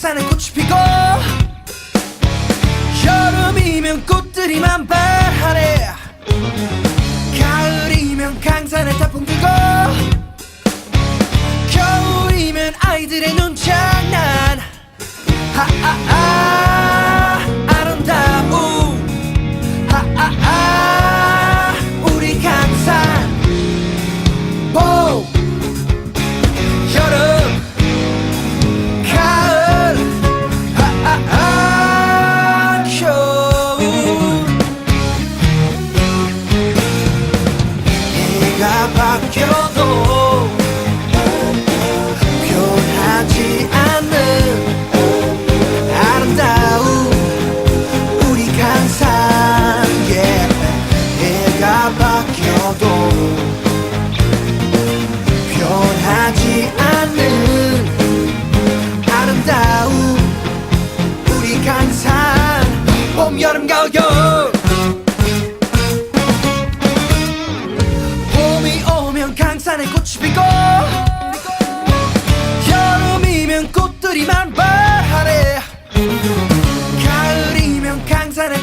산에 꽃이 피고 여름이면 꽃들이 만발하래 가을이면 강산에 태풍 불고 겨울이면 아이들의 눈장난. 하하. 바뀌어도 변하지 않는 아름다운 우리 강산 봄 여름 가을 겨울. 봄이 오면 강산에 꽃이 피고 여름이면 꽃들이 만발하네 가을이면 강산에